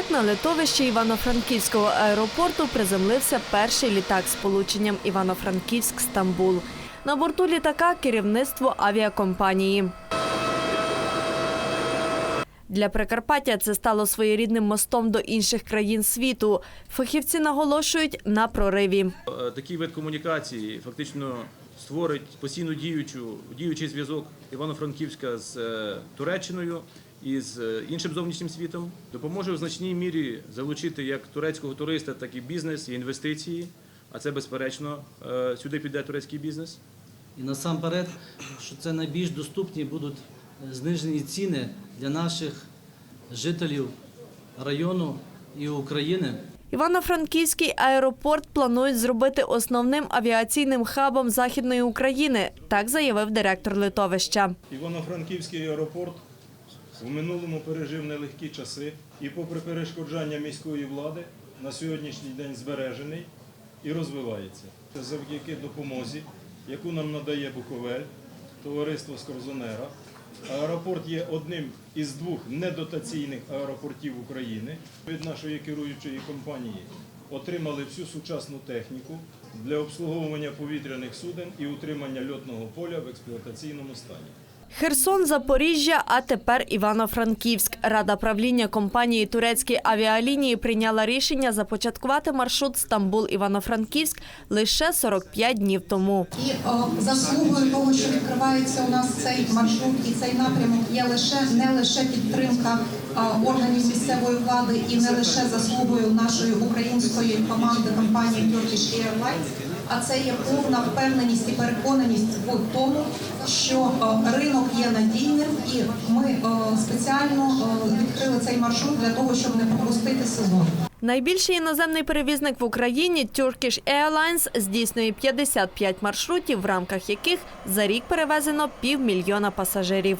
Тут на литовищі Івано-Франківського аеропорту приземлився перший літак з полученням Івано-Франківськ-Стамбул. На борту літака керівництво авіакомпанії. Для Прикарпаття це стало своєрідним мостом до інших країн світу. Фахівці наголошують на прориві. Е, Такий вид комунікації фактично створить постійно діючу, діючий зв'язок Івано-Франківська з е, Туреччиною і з е, іншим зовнішнім світом. Допоможе в значній мірі залучити як турецького туриста, так і бізнес, і інвестиції. А це безперечно е, сюди піде турецький бізнес. І насамперед, що це найбільш доступні будуть е, знижені ціни для наших жителів району і України. Івано-Франківський аеропорт планують зробити основним авіаційним хабом Західної України. Так заявив директор литовища. Івано-Франківський аеропорт в минулому пережив нелегкі часи і, попри перешкоджання міської влади, на сьогоднішній день збережений і розвивається. Це завдяки допомозі, яку нам надає Буковель, товариство з Корзонера. Аеропорт є одним із двох недотаційних аеропортів України. Від нашої керуючої компанії отримали всю сучасну техніку для обслуговування повітряних суден і утримання льотного поля в експлуатаційному стані. Херсон, Запоріжжя, а тепер Івано-Франківськ. Рада правління компанії турецькі авіалінії прийняла рішення започаткувати маршрут Стамбул-Івано-Франківськ лише 45 днів тому. І о, заслугою того, що відкривається у нас цей маршрут і цей напрямок, є лише не лише підтримка а, органів місцевої влади і не лише заслугою нашої української команди компанії Turkish Airlines, а це є повна впевненість і переконаність в тому, що ринок є надійним, і ми спеціально відкрили цей маршрут для того, щоб не пропустити сезон. Найбільший іноземний перевізник в Україні Turkish Airlines здійснює 55 маршрутів, в рамках яких за рік перевезено півмільйона пасажирів.